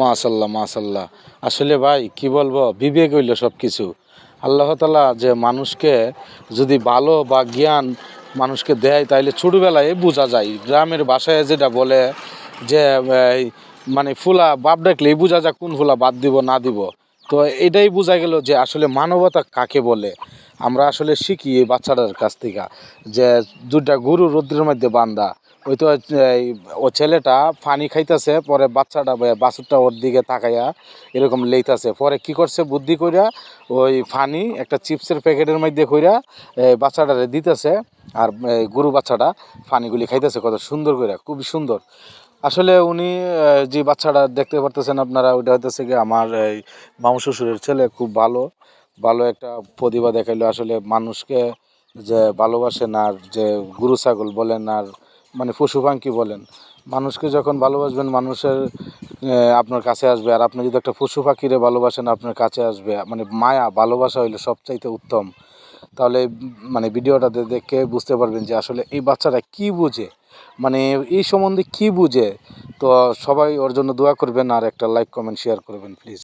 মাশাল্লাহ মাশাল্লাহ। আসলে ভাই, কি বলব? বিবেক হইল সব কিছু আল্লাহ তালা যে মানুষকে যদি ভালো বা জ্ঞান মানুষকে দেয়, তাইলে ছোটোবেলায় বোঝা যায়। গ্রামের ভাষায় যেটা বলে যে মানে ফুলা বাপ ডাকলেই বোঝা যায় কোন ফুলা বাদ দিব, না দিব। তো এটাই বোঝা গেল যে আসলে মানবতা কাকে বলে? আমরা আসলে শিখি এই বাচ্চাটার কাছ থেকে যে দুটা গরু রোদ্রের মধ্যে বান্ধা ওই তো ও ছেলেটা পানি খাইতেছে, পরে বাচ্চাটা বাছুরটা ওর দিকে তাকাইয়া এরকম লেইতাছে। পরে কি করছে বুদ্ধি কইরা ওই ফানি একটা চিপসের প্যাকেটের মধ্যে কইরা বাচ্চাটারে দিতেছে আর গরু বাচ্চাটা ফানিগুলি খাইতেছে, কত সুন্দর কইরা, খুবই সুন্দর। আসলে উনি যে বাচ্চাটা দেখতে পারতেছেন আপনারা, ওইটা হইতেছে কি আমার, এই, মামু শ্বশুরের ছেলে, খুব ভালো। ভালো একটা প্রতিভা দেখাইলো। আসলে মানুষকে যে ভালোবাসেন আর যে গরু ছাগল বলেন আর মানে পশু পাখি বলেন, মানুষকে যখন ভালোবাসবেন, মানুষের আপনার কাছে আসবে। আর আপনি যদি একটা পশু পাখিরে ভালোবাসেন, আপনার কাছে আসবে। মানে মায়া, ভালোবাসা হইল সবচাইতে উত্তম। তাহলে মানে ভিডিওটাতে দেখে বুঝতে পারবেন যে আসলে এই বাচ্চাটা কি বুঝে। মানে এই সম্বন্ধে কি বুঝে। তো সবাই ওর জন্য দোয়া করবেন আর একটা লাইক, কমেন্ট, শেয়ার করবেন, প্লিজ।